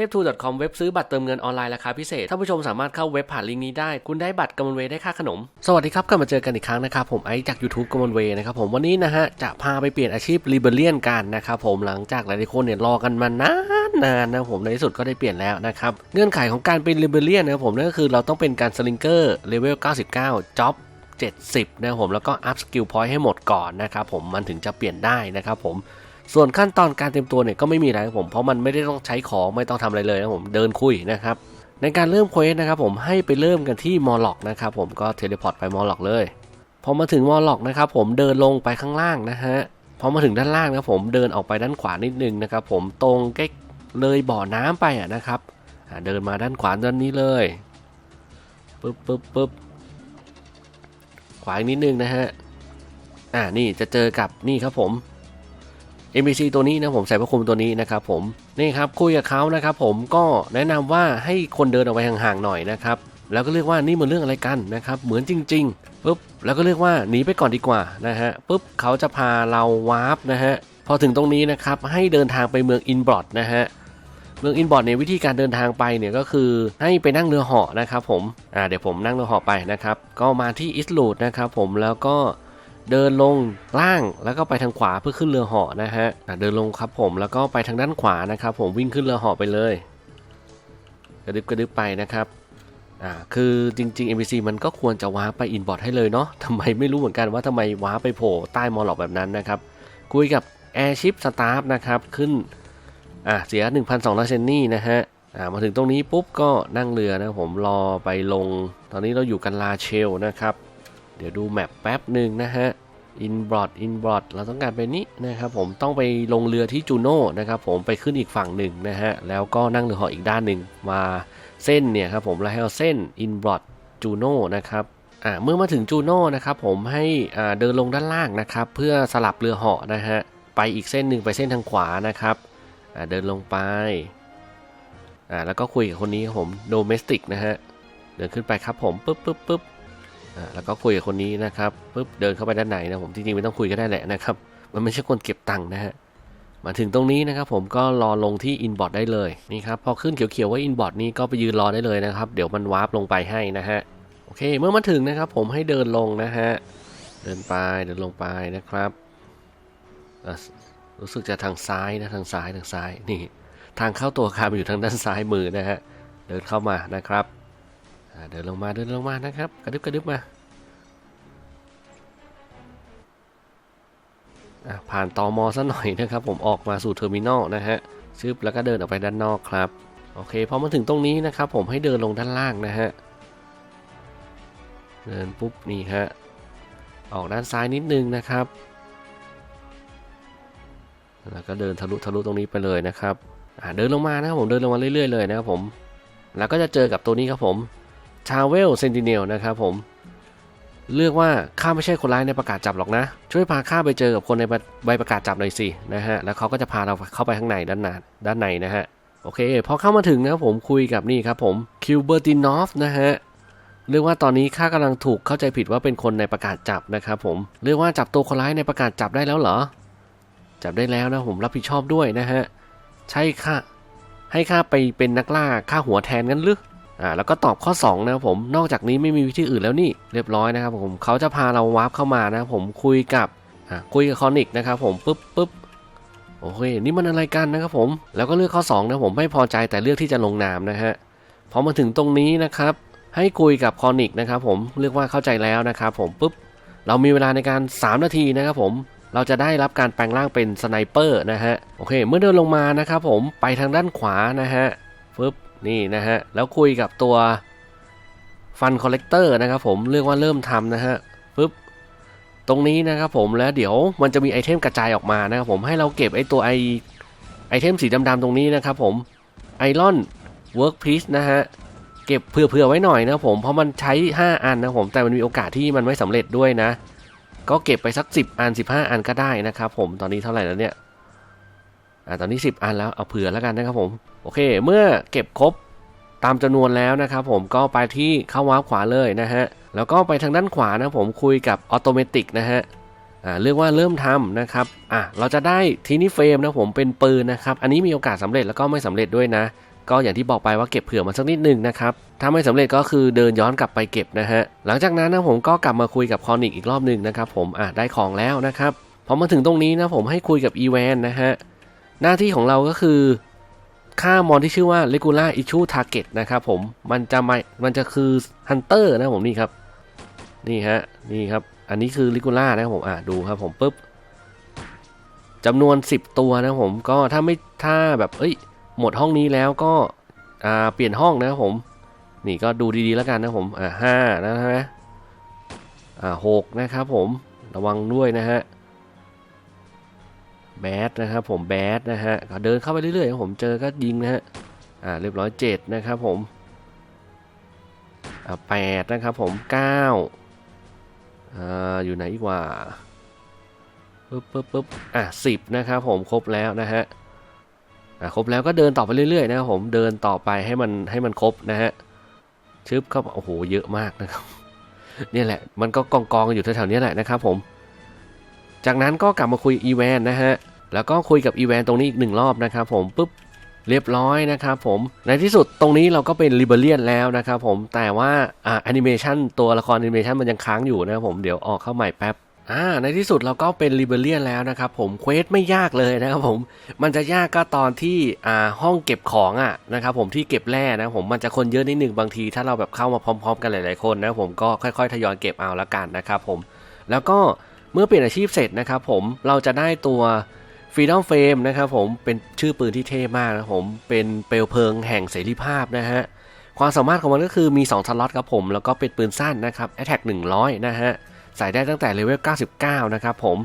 ทพทู .com เว็บซื้อบัตรเติมเงินออนไลน์ราคาพิเศษท่านผู้ชมสามารถเข้าเว็บผ่านลิงก์นี้ได้ คุณได้บัตรกำมลเวย์ได้ค่าขนม สวัสดีครับกลับมาเจอกันอีกครั้งนะครับ ผมไอซ์จาก YouTube กำมลเวย์นะครับผมวันนี้นะฮะ จะพาไปเปลี่ยนอาชีพรีเบเลียนกันนะครับผมหลังจากหลายๆคนเนี่ยรอกันมานานนานนะผมในที่สุดก็ได้เปลี่ยนแล้วนะครับเงื่อนไขของการเป็นรีเบเลียนนะครับผมนั่นก็คือเราต้องเป็นการสลิงเกอร์เลเวล99จ็อบ70นะครับผมแล้วก็อัพสกิลพอยต์ให้หมดก่อนนะครับผมมันถึงจะเปลี่ยนได้นะครับผม ส่วนขั้นตอนการเตรียมตัวเนี่ยก็ไม่มีอะไรครับผม เพราะมันไม่ได้ต้องใช้ของไม่ต้องทำอะไรเลยนะผมเดินคุยนะครับ ในการเริ่มเควสนะครับผมให้ไปเริ่มกันที่มอลล็อกนะครับผมก็เทเลพอร์ตไปมอลล็อกเลยพอมาถึงมอลล็อกนะครับผมเดินลงไปข้างล่างนะฮะพอมาถึงด้านล่างนะครับผมเดินออกไปด้านขวานิดนึงนะครับผมตรงใกล้เลยบ่อน้ำไปอะนะครับเดินมาด้านขวาด้านนี้เลยปึ๊บปึ๊บปึ๊บขวาอีกนิดนึงนะฮะอ่านี่จะเจอกับนี่ครับผม NPC ตัวนี้นะผมใส่พระคุมตัวนี้นะครับผมนี่ครับคุยกับเขานะครับผมก็แนะนำว่าให้คนเดินออกไปห่างๆหน่อยนะครับแล้วก็เรียกว่านี่มันเรื่องอะไรกันนะครับเหมือนจริงๆปุ๊บแล้วก็เรียกว่าหนีไปก่อนดีกว่านะฮะปุ๊บเขาจะพาเราวาร์ปนะฮะพอถึงตรงนี้นะครับให้เดินทางไปเมืองอินบอรอดนะฮะเมืองอินบอร์ดเนี่ยวิธีการเดินทางไปเนี่ยก็คือให้ไปนั่งเรือเหาะนะครับผมอ่าเดี๋ยวผมนั่งเรือเหาะไปนะครับก็มาที่อิสลูดนะครับผมแล้วก็ เดินลงล่างแล้วก็ไปทางขวาเพื่อขึ้นเรือเหาะนะฮะเดินลงครับผมแล้วก็ไปทางด้านขวานะครับ ผมวิ่งขึ้นเรือเหาะไปเลย กระดึบกระดึบไปนะครับอ่าคือจริง ๆ NPC มันก็ควรจะว้าไปอินบอร์ดให้เลยเนาะทำไมไม่รู้เหมือนกันว่าทำไมว้าไปโผล่ใต้มอลล็อกแบบนั้นนะครับ คุยกับ Airship Staff นะครับขึ้นอะเสีย 1,200เซนนี่นะฮะอ่ามาถึงตรงนี้ปุ๊บก็นั่งเรือนะผมรอไปลง ตอนนี้เราอยู่กันลาเชลนะครับ เดี๋ยวดูแมปแป๊บหนึ่งนะฮะ อินบรอดอินบรอดเราต้องการไปนี้นะครับผมต้องไปลงเรือที่จูโน่นะครับผมไปขึ้นอีกฝั่งหนึ่งนะฮะแล้วก็นั่งเรือเหาะอีกด้านหนึ่งมาเส้นเนี่ยครับผมแล้วให้เอาเส้นอินบรอดจูโน่นะครับอ่าเมื่อมาถึงจูโน่นะครับผมให้อ่าเดินลงด้านล่างนะครับเพื่อสลับเรือเหาะนะฮะไปอีกเส้นหนึ่งไปเส้นทางขวานะครับอ่าเดินลงไปอ่าแล้วก็คุยกับคนนี้ครับผมโดเมสติกนะฮะเดินขึ้นไปครับผมปุ๊บปุ๊บปุ๊บ แล้วก็คุยกับคนนี้นะครับปุ๊บเดินเข้าไปด้านในนะผมจริงๆไม่ต้องคุยก็ได้แหละนะครับ มันไม่ใช่คนเก็บตังค์นะฮะมาถึงตรงนี้นะครับผมก็รอลงที่อินบอร์ดได้เลยนี่ครับพอขึ้นเขียวๆว่าอินบอร์ดนี้ก็ไปยืนรอได้เลยนะครับ เดี๋ยวมันวาร์ปลงไปให้นะฮะโอเค เมื่อมาถึงนะครับผมให้เดินลงนะฮะเดินไปเดินลงไปนะครับรู้สึกจะทางซ้ายนะทางซ้ายทางซ้ายนี่ ทางเข้าตัวอาคารมันอยู่ทางด้านซ้ายมือนะฮะเดินเข้ามานะครับ เดินลงมาเดินลงมานะครับ กระดึบกระดึบมาผ่านตอมอซะหน่อยนะครับ ผมออกมาสู่เทอร์มินอลนะฮะซืบแล้วก็เดินออกไปด้านนอกครับ โอเคพอมาถึงตรงนี้นะครับ ผมให้เดินลงด้านล่างนะฮะเดินปุ๊บนี่ฮะออกด้านซ้ายนิดนึงนะครับ แล้วก็เดินทะลุทะลุตรงนี้ไปเลยนะครับเดินลงมานะครับผมเดินลงมาเรื่อย ๆ เลยนะครับผม แล้วก็จะเจอกับตัวนี้ครับผม ชาเวลเซนติเนลนะครับผม เลือกว่าข้าไม่ใช่คนร้ายในประกาศจับหรอกนะ ช่วยพาข้าไปเจอกับคนในใบประกาศจับหน่อยสินะฮะแล้วเขาก็จะพาเราเข้าไปข้างในด้านหน้าด้านในนะฮะโอเคพอเข้ามาถึงนะครับผมคุยกับนี่ครับผมคิวเบอร์ตินอฟนะฮะเรียกว่าตอนนี้ข้ากำลังถูกเข้าใจผิดว่าเป็นคนในประกาศจับนะครับผมเรียกว่าจับตัวคนร้ายในประกาศจับได้แล้วเหรอ จับได้แล้วนะผมรับผิดชอบด้วยนะฮะใช่ค่ะให้ข้าไปเป็นนักล่าค่าหัวแทนกันหรือ อ่าแล้วก็ตอบข้อ2นะครับผมนอกจากนี้ไม่มีวิธีอื่นแล้วนี่เรียบร้อยนะครับผมเขาจะพาเราวาร์ปเข้ามานะผมคุยกับอ่าคุยกับคอนิกนะครับผมปุ๊บปุ๊บโอเคนี่มันอะไรกันนะครับผมแล้วก็เลือกข้อ2นะผมไม่พอใจแต่เลือกที่จะลงนามนะฮะพอมาถึงตรงนี้นะครับ ให้คุยกับคอนิกนะครับผมเรียกว่าเข้าใจแล้วนะครับผมปุ๊บเรามีเวลาในการ 3 นาทีนะครับผมเราจะได้รับการแปลงร่างเป็นสไนเปอร์นะฮะโอเค เมื่อเดินลงมานะครับผมไปทางด้านขวานะฮะฟึบ นี่นะฮะ แล้วคุยกับตัวฟันคอลเลกเตอร์นะครับผมเรียกว่าเริ่มทำนะฮะฟึบตรงนี้นะครับผมแล้วเดี๋ยวมันจะมีไอเทมกระจายออกมานะครับผมให้เราเก็บไอตัวไอไอเทมสีดำๆตรงนี้นะครับผมไอรอนเวิร์กพีซนะฮะเก็บเผื่อๆไว้หน่อยนะผมเพราะมันใช้ 5 อันนะผมแต่มันมีโอกาสที่มันไม่สำเร็จด้วยนะ ก็เก็บไปสัก 10 อัน 15 อันก็ได้นะครับผมตอนนี้เท่าไหร่แล้วเนี่ยอ่าตอนนี้ 10 อันแล้วเอาเผื่อแล้วกันนะครับผม โอเค เมื่อเก็บครบตามจำนวนแล้วนะครับผมก็ไปที่เข้าวาร์ปขวาเลยนะฮะ แล้วก็ไปทางด้านขวานะผมคุยกับออโตเมติกนะฮะอ่าเรียกว่าเริ่มทำนะครับอะเราจะได้ทีนี่เฟรมนะผมเป็นปืนนะครับ อันนี้มีโอกาสสำเร็จแล้วก็ไม่สำเร็จด้วยนะ ก็อย่างที่บอกไปว่าเก็บเผื่อมาสักนิดหนึ่งนะครับถ้าไม่สำเร็จก็คือเดินย้อนกลับไปเก็บนะฮะหลังจากนั้นนะผมก็กลับมาคุยกับคอนิกอีกรอบหนึ่งนะครับผมอะได้ของแล้วนะครับพอมาถึงตรงนี้นะผมให้คุยกับอีแวนนะฮะหน้าที่ของเราก็คือ ค่ามอนที่ชื่อว่า regular issue target นะครับผมมันจะไม่มันจะคือ hunter นะผมนี่ครับ นี่ฮะ นี่ครับ อันนี้คือ regular นะครับผมอะดูครับผมปุ๊บจำนวน 10 ตัวนะผมก็ถ้าไม่ถ้าแบบเอ้ย หมดห้องนี้แล้วก็อ่าเปลี่ยนห้องนะครับผม นี่ก็ดูดีๆแล้วกันนะผมอ่าห้านะฮะอ่าหกนะครับผมระวังด้วยนะฮะ แบดนะครับผมแบดนะฮะเดินเข้าไปเรื่อยๆผมเจอก็ยิงนะฮะอ่าเรียบร้อยเจ็ดนะครับผมอ่าแปดนะครับผมเก้าอ่าอยู่ไหนอีกว่าปึ๊บปึ๊บปึ๊บอะสิบนะครับผมครบแล้วนะฮะอะครบแล้วก็เดินต่อไปเรื่อยๆนะครับผมเดินต่อไปให้มันให้มันครบนะฮะชึบเข้าโอ้โหเยอะมากนะครับเนี่ยแหละมันก็กองกองกันอยู่แถวๆนี้แหละนะครับผม จากนั้นก็กลับมาคุยอีแวนนะฮะ แล้วก็คุยกับอีแวนตรงนี้อีกหนึ่งรอบนะครับผมปุ๊บเรียบร้อยนะครับผมในที่สุดตรงนี้เราก็เป็นลิเบเรียนแล้วนะครับผมแต่ว่าอ่าแอนิเมชันตัวละครแอนิเมชันมันยังค้างอยู่นะครับผมเดี๋ยวออกเข้าใหม่แป๊บอ่าในที่สุดเราก็เป็นลิเบเรียนแล้วนะครับผมเควสไม่ยากเลยนะครับผมมันจะยากก็ตอนที่อ่าห้องเก็บของอะนะครับผมที่เก็บแร่นะผมมันจะคนเยอะนิดหนึ่งบางที ถ้าเราแบบเข้ามาพร้อม ๆ กันหลายๆคนนะผมก็ค่อยๆทยอยเก็บเอาละกันนะครับผมแล้วก็เมื่อเปลี่ยนอาชีพเสร็จนะครับผมเราจะได้ตัว Freedom Frame นะครับผมเป็นชื่อปืนที่เท่มากนะผมเป็นเปลวเพลิงแห่งเสรีภาพนะฮะความสามารถของมันก็คือมี 2 สล็อตครับผม แล้วก็เป็นปืนสั้นนะครับ Attack 100 นะฮะ ใส่ได้ตั้งแต่เลเวล 99 นะครับผม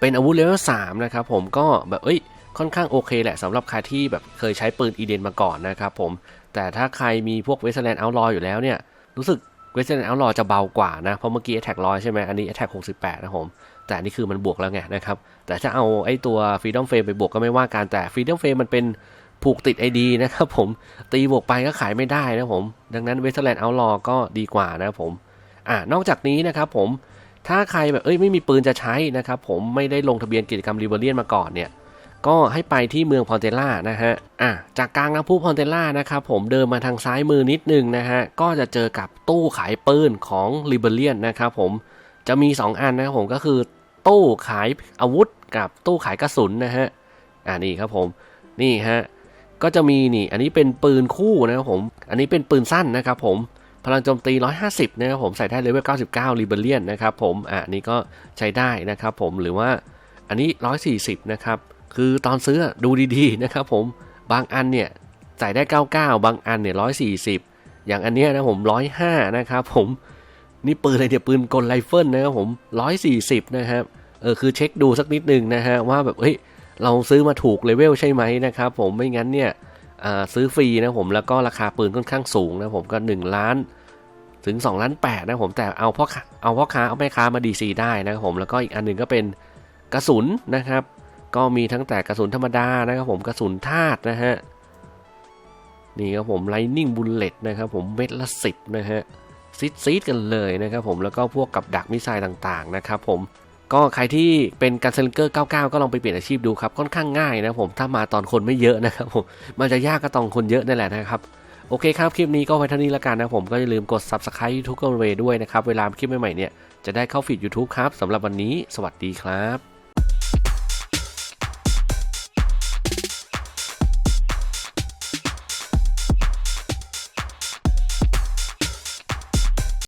เป็นอาวุธเลเวล 3 นะครับผมก็แบบเอ้ยค่อนข้างโอเคแหละสำหรับใครที่แบบเคยใช้ปืนอีเดนมาก่อนนะครับผม แต่ถ้าใครมีพวกเวสเ e นเอาลออยู่แล้วเนี่ย รู้สึก เวสเ e นเอาลอจะเบากว่านะ เพราะเมื่อกี้ Attack 100ใช่ไหมอันนี้ Attack 68นะผม แต่อันนี่คือมันบวกแล้วไงนะครับ แต่ถ้าเอาไอ้ตัว Freedom Frame ไปบวกก็ไม่ว่ากันแต่ Freedom Frame มันเป็นผูกติด ID นะครับผมตีบวกไปก็ขายไม่ได้นะผม ดังนั้นเวสเ e นเอาลอก็ดีกว่านะผมอ่านอกจากนี้นะครับผมถ้าใครแบบเอ้ยไม่มีปืนจะใช้นะครับผมไม่ได้ลงทะเบียนกิจกรรมริเบเรียนมาก่อนเนี่ย ก็ให้ไปที่เมืองพอนเตล่านะฮะอะจากกลางน้ำพุพอนเตล่านะครับผมเดินมาทางซ้ายมือนิดนึงนะฮะก็จะเจอกับตู้ขายปืนของริเบเรียนนะครับผมจะมี 2 อันนะครับผมก็คือตู้ขายอาวุธกับตู้ขายกระสุนนะฮะอ่านี่ครับผมนี่ฮะก็จะมีนี่ อันนี้เป็นปืนคู่นะครับผม อันนี้เป็นปืนสั้นนะครับผม พลังโจมตี 150 นะครับผม ใส่ได้เลเวล 99 ริเบเลียนนะครับผม อะนนี้ก็ใช้ได้นะครับผม หรือว่าอันนี้ 140 นะครับ คือตอนซื้อดูดีๆนะครับผมบางอันเนี่ยใส่ได้ 99 บางอันเนี่ย140 อย่างอันเนี้ยนะผม 105 นะครับผมนี่ปืนอะไรเนี่ยปืนกลไรเฟิลนะครับผม 140 นะครับเออคือเช็คดูสักนิดนึงนะฮะว่าแบบเฮ้ยเราซื้อมาถูกเลเวลใช่ไหมนะครับผมไม่งั้นเนี่ยซื้อฟรีนะผมแล้วก็ราคาปืนค่อนข้างสูงนะผมก็ 1 ล้านถึง2ล้าน8นะผมแต่เอาพ่อค้าเอาพ่อค้าเอาแม่ค้ามาดีซีได้นะครับผมแล้วก็อีกอันหนึ่งก็เป็นกระสุนนะครับ ก็มีทั้งแต่กระสุนธรรมดานะครับผมกระสุนธาตุนะฮะนี่ครับผมไลนิ่งบุลเลตนะครับผมเม็ดละสิบนะฮะซิดซีดกันเลยนะครับผมแล้วก็พวกกับดักมิสไซล์ต่างๆนะครับผมก็ใครที่เป็นการเซนเกอร์ 99 ก็ลองไปเปลี่ยนอาชีพดูครับค่อนข้างง่ายนะผมถ้ามาตอนคนไม่เยอะนะครับผมมันจะยากก็ตอนคนเยอะนั่นแหละนะครับโอเคครับ คลิปนี้ก็ไว้เท่านี้แล้วกันนะผมก็อย่าลืมกด Subscribe YouTube กันเวด้วยนะครับ เวลาคลิปใหม่ๆเนี่ย จะได้เข้าฟีด YouTube ครับสำหรับวันนี้ สวัสดีครับ